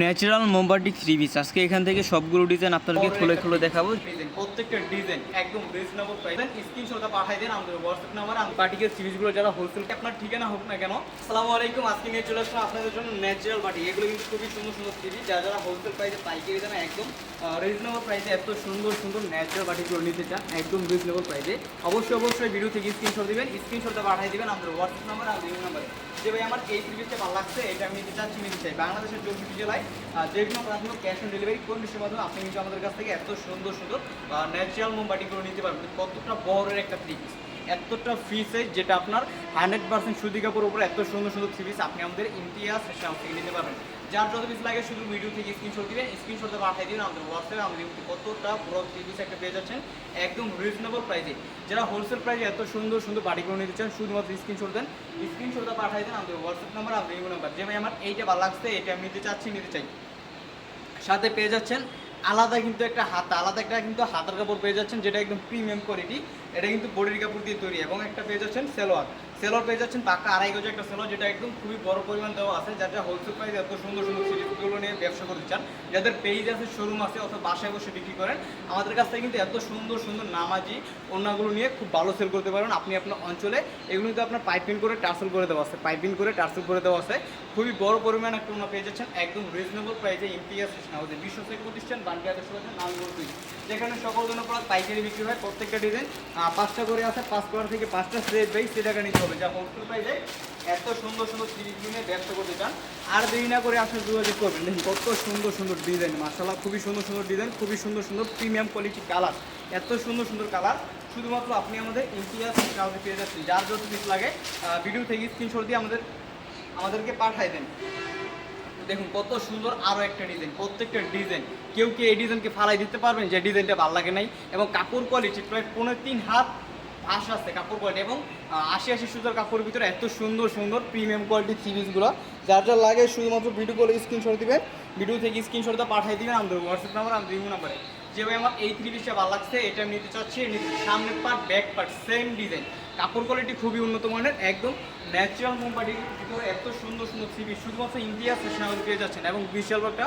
Natural মোমবাটি three piece আজকে এখান থেকে সবগুলো ডিজাইন আপনাদেরকে খুলে খুলে দেখাবো। প্রত্যেকটা ডিজাইন একদম রিজনেবল প্রাইস স্ক্রিনশটটা পাঠিয়ে দেন আমাদের হোয়াটসঅ্যাপ নাম্বার আর পার্টিকের সিরিজগুলো যারা হোলসেল আপনার ঠিকানা হোক না কেন। আসসালামু আলাইকুম আজকে নিয়ে চলে আসলাম আপনাদের জন্য ন্যাচারাল বাটি। এগুলো কিন্তু খুবই সুন্দর সুন্দর সিরিজ যারা যারা হোলসেল প্রাইসে পাইকারি দামে একদম রিজনেবল প্রাইসে এত সুন্দর সুন্দর ন্যাচারাল বাটিগুলো নিতে চান একদম রিজনেবল প্রাইসে অবশ্যই অবশ্যই ভিডিও থেকে স্ক্রিনশট দিবেন। স্ক্রিনশটটা পাঠিয়ে দিবেন আমাদের হোয়াটসঅ্যাপ নাম্বার আর ইউ নাম্বার যে ভাই আমার এই সিরিজটা ভালো লাগছে, এটা আমি নিতে চাচ্ছি নিতে চাই। বাংলাদেশের চব্বিশ জেলায় যে কোনো প্রাথমিক ক্যাশ অন ডেলিভারি কন্ডিশনের মাধ্যমে আপনি কিন্তু আমাদের কাছ থেকে এত সুন্দর সুন্দর ন্যাচারাল মোমবাটিগুলো নিতে পারবেন। কতটা বড়ের একটা পিস এতটা ফ্রি সাইজ যেটা আপনার হান্ড্রেড পার্সেন্ট সুদি কাপড়ের উপরে, এত সুন্দর সুন্দর থ্রি পিস আপনি আমাদের ইমতিয়াজ সেখান থেকে নিতে পারবেন। যার যত পিস লাগে শুধু ভিডিও থেকে স্ক্রিনশট দিবেন স্ক্রিনশটে পাঠিয়ে দিন আমাদের হোয়াটসঅ্যাপে আমাদের কতটা পুরো থ্রি পিস একটা পেয়ে যাচ্ছেন, একদম রিজনেবল প্রাইসে যারা হোলসেল প্রাইসে এত সুন্দর সুন্দর বাড়িগুলো নিতে চান, শুধুমাত্র স্ক্রিনশট দেন স্ক্রিনশটটা পাঠিয়ে দেন আমাদের হোয়াটসঅ্যাপ নাম্বার আমাদের ইউ নাম্বার যে ভাই আমার এইটা ভালো লাগছে, এটা আমি নিতে চাচ্ছি, নিতে চাই। সাথে পেয়ে যাচ্ছেন আলাদা কিন্তু একটা হাত, আলাদা একটা কিন্তু হাতার কাপড় পেয়ে যাচ্ছেন, যেটা একদম প্রিমিয়াম কোয়ালিটি এটা কিন্তু বডির কাপড় দিয়ে তৈরি এবং একটা পেয়ে যাচ্ছেন সেলোয়ার। সেলোয়ার পেয়ে যাচ্ছেন পাক্কা আড়াই গজে একটা সেলোয়ার যেটা একদম খুবই বড় পরিমাণ দেওয়া আছে, যার হোলসেল প্রাইস এত সুন্দর সুন্দর সিরিজগুলো নিয়ে ব্যবসা করতে চান, যাদের পেজ আছে শোরুম আছে, অথবা বাসায় বসে বিক্রি করেন, আমাদের কাছ থেকে কিন্তু এত সুন্দর সুন্দর নামাজি অন্যগুলো নিয়ে খুব ভালো সেল করতে পারবেন। আপনি আপনার অঞ্চলে এগুলো কিন্তু আপনার পাইপিং করে টার্সেল করে দেওয়া আছে পাইপিং করে টার্সেল করে দেওয়া আছে। খুবই বড় পরিমাণ একটা ওনা পেয়ে যাচ্ছেন, একদম রিজনেবল প্রাইসে ইমপিএস হাউসে বিশ্বসেক প্রতিষ্ঠান বানকে করেছেন নাম বলতেই যেখানে সকল জন্য পাইকারি বিক্রি হয়, প্রত্যেকটা ডিজাইন পাঁচটা করে আছে, পাঁচ করার থেকে পাঁচটা সেট বাই সে টাকা নিতে হবে। যা হোলসেল প্রাইসে এত সুন্দর সুন্দর সিরিজ নিয়ে ব্যবসা করতে চান, আর দেরি না করে আসলে যোগাযোগ করবেন। দেখুন, কত সুন্দর সুন্দর ডিজাইন মার্শাল্লাহ খুবই সুন্দর সুন্দর ডিজাইন খুবই সুন্দর সুন্দর প্রিমিয়াম কোয়ালিটি কালার এত সুন্দর সুন্দর কালার শুধুমাত্র আপনি আমাদের ইমপিএস কাউকে পেয়ে যাচ্ছেন। যার যত পিস লাগে ভিডিও থেকে স্ক্রিনশট দিয়ে আমাদের, আমাদেরকে পাঠাই দেন। দেখুন, কত সুন্দর আরও একটা ডিজাইন প্রত্যেকটা ডিজাইন কেউ কি এই ডিজাইনকে ফালাই দিতে পারবেন? যে ডিজাইনটা ভালো লাগে নাই। এবং কাপড় কোয়ালিটি প্রায় পনেরো তিন হাত আশ আস্তে কাপড় কোয়ালিটি এবং আশি আশি সুতার কাপড়ের ভিতরে এত সুন্দর সুন্দর প্রিমিয়াম কোয়ালিটির সিরিজগুলো যার যা লাগে শুধুমাত্র ভিডিও কলে স্ক্রিনশট দিবেন। ভিডিও থেকে স্ক্রিনশটটা পাঠিয়ে দিবেন আমাদের হোয়াটসঅ্যাপ নাম্বার আমাদের ইমো নাম্বারে যে ভাই আমার এই থ্রি পিসটা ভালো লাগছে, এটা আমি নিতে চাচ্ছি সামনের part back part same design কাপড় কোয়ালিটি খুবই উন্নত মানের, একদম ন্যাচারাল মোমবাটির ভিতরে এত সুন্দর সুন্দর পিস শুধুমাত্র ইন্ডিয়া ফ্যাশন পেয়ে যাচ্ছেন এবং বিশাল একটা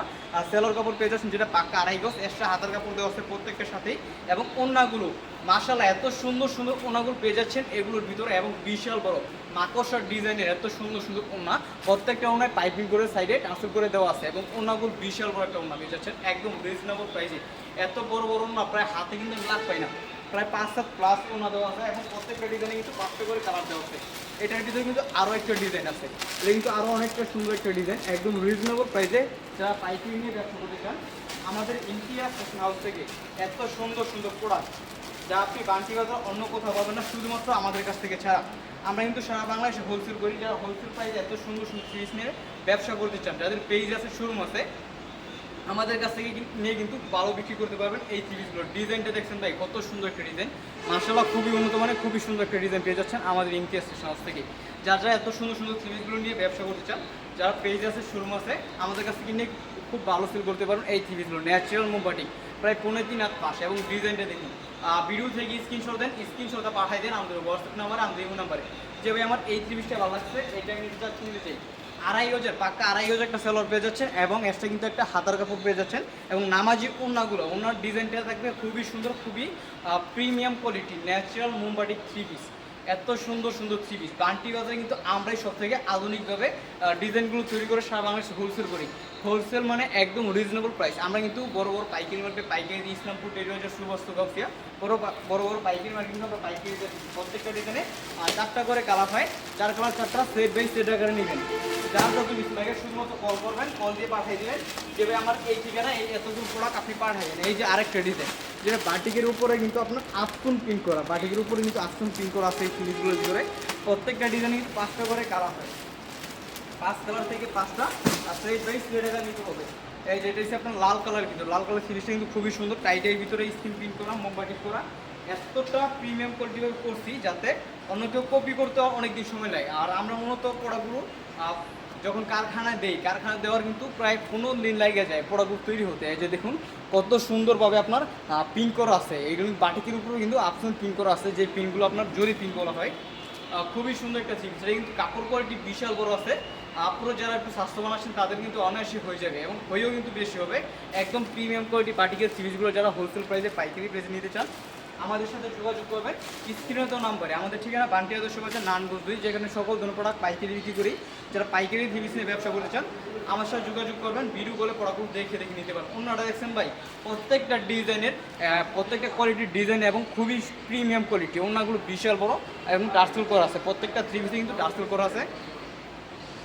সেলর কাপড় পেয়ে যাচ্ছেন, যেটা পাক্কা আড়াই গজ এক্সট্রা হাতার কাপড় দেওয়া আছে প্রত্যেকটার সাথেই, এবং ওনাগুলো মাশাল্লাহ এত সুন্দর সুন্দর ওনাগুলো পেয়ে যাচ্ছেন এগুলোর ভিতরে এবং বিশাল বড় মাকড়সার ডিজাইনের এত সুন্দর সুন্দর ওনা প্রত্যেকটা ওনায় পাইপিং করে সাইডে ট্রান্সফার করে দেওয়া আছে এবং ওনাগুলো বিশাল বড় একটা ওনা পেয়ে যাচ্ছেন, একদম রিজনেবল প্রাইসে এত বড় বড় ওনা প্রায় হাতে কিন্তু লাভ পাই না। প্রায় পাঁচ সাত প্লাস ওনা দেওয়া আছে। এখন প্রত্যেকটা ডিজাইনে কিন্তু পাঁচটা করে কালার দেওয়া আছে। এটার ভিতরে কিন্তু আরও একটা ডিজাইন আছে। এটা কিন্তু আরও অনেকটা সুন্দর একটা ডিজাইন একদম রিজনেবল প্রাইসে যারা পাইকারি নিয়ে ব্যবসা করতে চান, আমাদের ইন্ডিয়া ফ্যাশন হাউস থেকে এত সুন্দর সুন্দর প্রোডাক্ট যা আপনি বান্টি বাজার অন্য কোথাও পাবেন না, শুধুমাত্র আমাদের কাছ থেকে ছাড়া। আমরা কিন্তু সারা বাংলাদেশে হোলসেল করি। যারা হোলসেল প্রাইসে এত সুন্দর সুন্দর সিরিজ নিয়ে ব্যবসা করতে চান, যাদের পেজ আছে শোরুম আছে আমাদের কাছ থেকে নিয়ে কিন্তু ভালো বিক্রি করতে পারবেন এই সিরিজগুলো। ডিজাইনটা দেখছেন ভাই, কত সুন্দর একটা ডিজাইন। মার্শাল্লাহ খুবই উন্নত মানে খুবই সুন্দর একটা ডিজাইন পেয়ে যাচ্ছেন আমাদের ইমতিয়াজ হাউস থেকে। যারা যারা এত সুন্দর সুন্দর সিরিজগুলো নিয়ে ব্যবসা করতে চান, যারা পেজ আছে শোরুম আছে, আমাদের কাছ থেকে নিয়ে খুব ভালো সেল করতে পারবেন এই সিরিজগুলো ন্যাচারাল মোমবাটি প্রায় পনেরো তিন হাত পাশে এবং ডিজাইনটা দেখুন। ভিডিও থেকে স্ক্রিনশট দেন স্ক্রিনশটটা পাঠিয়ে দেন আমাদের হোয়াটসঅ্যাপ নাম্বার আমাদের ইমো নাম্বারে যে ভাই আমার এই ত্রিশটা ভালো লাগছে, এইটা আমি নিতে চাই। আড়াই হাজার পাক্কা আড়াই হাজার একটা সেলর পেয়ে যাচ্ছে এবং এক্সট্রা কিন্তু একটা হাতার কাপড় পেয়ে যাচ্ছেন এবং নামাজি ওনাগুলো ওনার ডিজাইনটা থাকবে খুবই সুন্দর খুবই প্রিমিয়াম কোয়ালিটি ন্যাচারাল মোমবাটি থ্রি পিস এত সুন্দর সুন্দর থ্রি পিস বান্টি বাজারে কিন্তু আমরাই সব থেকে আধুনিকভাবে ডিজাইনগুলো তৈরি করে সারা বাংলাদেশে হোলসেল করি। হোলসেল মানে একদম রিজনেবল প্রাইস আমরা কিন্তু বড় বড় পাইকারি মার্কেট পাইকারি দিই, ইসলামপুর টেরিবাজার সুবস্ত গফিয়া বড় বড় বড় পাইকারি মার্কেট কিন্তু আমরা পাইকারি প্রত্যেকটা ডিজাইনে চারটা করে কালার হয়। চার কালার চারটা সেট বাই সেট আকারে নেবেন। যার শুধুমাত্র কল করবেন কল দিয়ে পাঠিয়ে দিবেন দেবে আমার এই ঠিকানা, এই এতগুলো প্রোডাক্ট আপনি পাঠাবেন এই যে আরেকটা ডিজাইন যেটা বাটিকের উপরে কিন্তু আপনার আস্তন প্রিন্ট করা, বাটিকের উপরে কিন্তু আস্তন প্রিন্ট করা আছে এই সিরিজগুলোর ভিতরে। প্রত্যেকটা ডিজাইনে কিন্তু পাঁচটা করে কালার হয়। পাঁচ কালার থেকে পাঁচটা। আর স্ট্রেট বাই স্ট্রেট টাকা নিতে হবে। এই যেটা হচ্ছে আপনার লাল কালার ভিতরে। লাল কালার সিরিজটা কিন্তু খুবই সুন্দর। টাইটের ভিতরে স্ক্রিন প্রিন্ট করা মোমবাটি করা। এতটা প্রিমিয়াম কোয়ালিটি করছি যাতে অন্য কেউ কপি করতে অনেক দিন সময় লাগে। আর আমরা মূলত প্রোডাক্টগুলো যখন কারখানায় দেই, কারখানা দেওয়ার কিন্তু প্রায় পনেরো দিন লাগে যায় প্রোডাক্টগুলো তৈরি হতে। এই যে দেখুন, কত সুন্দরভাবে আপনার পিন করা আছে। এইগুলো বাটিকের উপরেও কিন্তু আপশন পিন করা আছে, যে পিনগুলো আপনার জরি পিন করা হয়। খুবই সুন্দর একটা সিরিজ এটা কিন্তু কাপড় কোয়ালিটি বিশাল বড় আছে। আপুরো যারা একটু স্বাস্থ্যবান আছেন, তাদের কিন্তু অনায়াসই হয়ে যাবে এবং হয়েও কিন্তু বেশি হবে। একদম প্রিমিয়াম কোয়ালিটি পার্টিকের সিরিজগুলো যারা হোলসেল প্রাইসে পাইকারি প্রাইসে নিতে চান আমাদের সাথে যোগাযোগ করবেন স্ক্রিনে তো নাম্বারে। আমাদের ঠিকানা বান্টি আদর্শ বাজার নান দুই যেখানে সকল ধরনের প্রোডাক্ট পাইকারি বিক্রি করি। যারা পাইকারি থ্রিপিস নিয়ে ব্যবসা করতে চান, আমার সাথে যোগাযোগ করবেন। ভিডিও করে প্রোডাক্টগুলো দেখে দেখে নিতে পারেন। অন্যটা দেখছেন ভাই, প্রত্যেকটা ডিজাইনের প্রত্যেকটা কোয়ালিটির ডিজাইন এবং খুবই প্রিমিয়াম কোয়ালিটি অন্যগুলো বিশাল বড় এবং টার্সেল করা আছে। প্রত্যেকটা থ্রি পিসে কিন্তু টার্সেল করা আছে।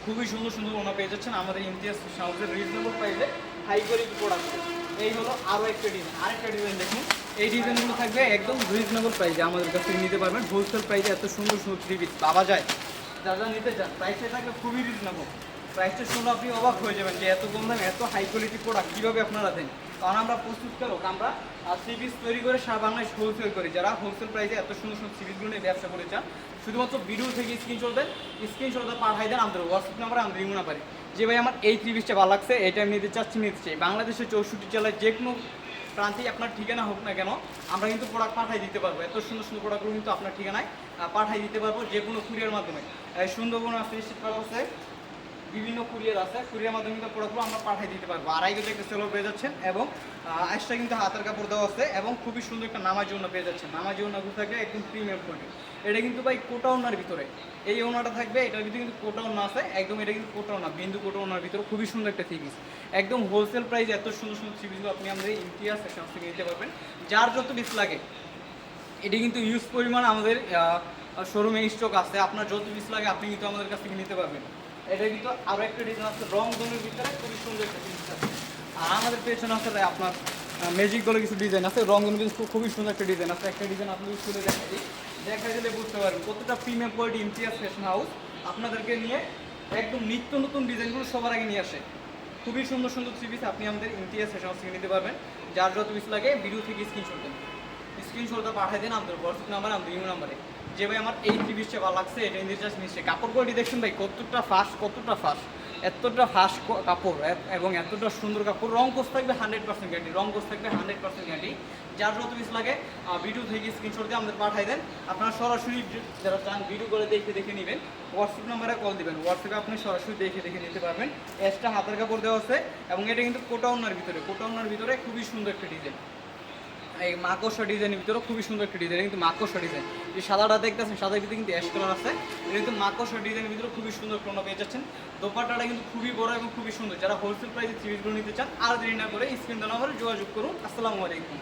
খুবই সুন্দর সুন্দর ওনা পেয়ে যাচ্ছেন আমাদের ইমতিয়াজ হাউসের রিজনেবল প্রাইসে হাই কোয়ালিটি প্রোডাক্ট এই হলো আরও একটা ডিজাইন আরেকটা ডিজাইন দেখুন। এই ডিজাইনগুলো থাকবে একদম রিজনেবল প্রাইসে আমাদের কাছ থেকে নিতে পারবেন। হোলসেল প্রাইসে এত সুন্দর সুন্দর থ্রি পিস পাওয়া যায়। যা যা নিতে চান প্রাইসটা থাকবে খুবই রিজনেবল প্রাইসটা শুনে আপনি অবাক হয়ে যাবেন যে এত কম দামে এত হাই কোয়ালিটি প্রোডাক্ট কীভাবে আপনারা দেন। কারণ আমরা প্রস্তুত প্রস্তুতকারক আমরা থ্রি পিস তৈরি করে সারা বাংলাদেশ হোলসেল করি। যারা হোলসেল প্রাইসে এত সুন্দর সুন্দর থ্রি পিসগুলো নিয়ে ব্যবসা করে চান, শুধুমাত্র ভিডিও থেকে স্ক্রিনশট দেন স্ক্রিনশটটা পাঠাই দেন আমাদের হোয়াটসঅ্যাপ নাম্বারে আমরা রিমু না পারি যে ভাই, আমার এই থ্রি পিসটা ভালো লাগছে, এটা নিতে চাচ্ছি, নিতে চাই। বাংলাদেশের চৌষট্টি জেলায় যে কোনো প্রান্তেই আপনার ঠিকানা হোক না কেন, আমরা কিন্তু প্রোডাক্ট পাঠাই দিতে পারব। এত সুন্দর সুন্দর প্রোডাক্টগুলো কিন্তু আপনার ঠিকানায় পাঠাই দিতে পারব যে কোনো কুরিয়ার মাধ্যমে। সুন্দরবন আছে, শীতকাল আছে বিভিন্ন কুরিয়ার আছে, কুরিয়ার মাধ্যমে কিন্তু প্রোডাক্টগুলো আমরা পাঠিয়ে দিতে পারব। আড়াই কেজি একটা সেলো পেয়ে যাচ্ছেন এবং আইসটা কিন্তু হাতের কাপড় দেওয়া আছে এবং খুবই সুন্দর একটা নামাজি ওনা পেয়ে যাচ্ছেন। নামাজি ওনাগুলো থাকে একদম প্রিমিয়াম কোয়ালিটি এটা কিন্তু ভাই কোটা ওনার ভিতরে। এই ওনাটা থাকবে, এটার ভিতরে কিন্তু কোটা ওনা আছে, একদম এটা কিন্তু কোটা ওনা বিন্দু কোটা ওনার ভিতরে খুবই সুন্দর একটা থ্রি পিস একদম হোলসেল প্রাইস এত সুন্দর সুন্দর থ্রি পিসগুলো আপনি আমাদের ইতিহাস সেকশন থেকে নিতে পারবেন। যার যত পিস লাগে, এটি কিন্তু ইউজ পরিমাণ আমাদের শোরুমে স্টক আছে। আপনার যত পিস লাগে আপনি কিন্তু আমাদের কাছ থেকে নিতে পারবেন। এটা কিন্তু আরও একটা ডিজাইন আছে। রং ধনুর ভিতরে খুবই সুন্দর একটা জিনিস আছে। আর আমাদের পেছনে আছে আপনার ম্যাজিক বলে কিছু ডিজাইন আছে। রং ধনু কিন্তু খুবই সুন্দর একটা ডিজাইন আছে। একটা ডিজাইন আপনি খুলে দেখা দিই। দেখা দিলে বুঝতে পারবেন। কতটা premium quality Imtiaz fashion house আপনাদেরকে নিয়ে একদম নিত্য নতুন ডিজাইনগুলো সবার আগে নিয়ে আসে। খুবই সুন্দর সুন্দর থ্রি পিস আপনি আমাদের ইমতিয়াজ ফ্যাশন হাউস থেকে নিতে পারবেন। যার যত পিস লাগে ভিডিও থেকে স্ক্রিনশট দেন। স্ক্রিনশটটা পাঠিয়ে দিন আমাদের হোয়াটসঅ্যাপ নাম্বার আমাদের ইউ নাম্বারে যে ভাই আমার এই পিসটা ভালো লাগছে, এটা ইন্দির জাস্ট নিচ্ছে। কাপড় কোয়ালিটি দেখছেন ভাই, কতটা ফাস্ট কতটা ফাস্ট এতটা ফাস্ট কাপড় এবং এতটা সুন্দর কাপড়। রং কোর্স থাকবে হান্ড্রেড পার্সেন্ট গ্যারান্টি রং কোর্স থাকবে হান্ড্রেড পার্সেন্ট গ্যারান্টি যার যত পিস লাগে ভিডিও থেকে স্ক্রিনশট দিয়ে আমাদের পাঠিয়ে দেন। আপনারা সরাসরি যারা চান ভিডিও করে দেখে দেখে নেবেন হোয়াটসঅ্যাপ নাম্বারে কল দিবেন। হোয়াটসঅ্যাপে আপনি সরাসরি দেখে দেখে নিতে পারবেন। এক্সট্রা হাতের কাপড় দেওয়া আছে, এবং এটা কিন্তু কোটাউনার ভিতরে কোটাউনার ভিতরে খুবই সুন্দর একটা ডিজাইন এই মাকড়সা ডিজাইনের ভিতরে খুবই সুন্দর একটা ডিজাইন কিন্তু মাকড়সা ডিজাইন এই সাদাটা দেখতেছেন সাদার ভিতরে কিন্তু অ্যাশ কালার আছে। এটা কিন্তু মাকড়সা ডিজাইনের ভিতরে খুবই সুন্দর কোনো পেয়ে যাচ্ছেন। দোপাটাটা কিন্তু খুবই বড় এবং খুবই সুন্দর। যারা হোলসেল প্রাইসে সিরিজগুলো নিতে চান, আর দেরি না করে স্ক্রিন দেওয়া যোগাযোগ করুন। আসসালামু আলাইকুম।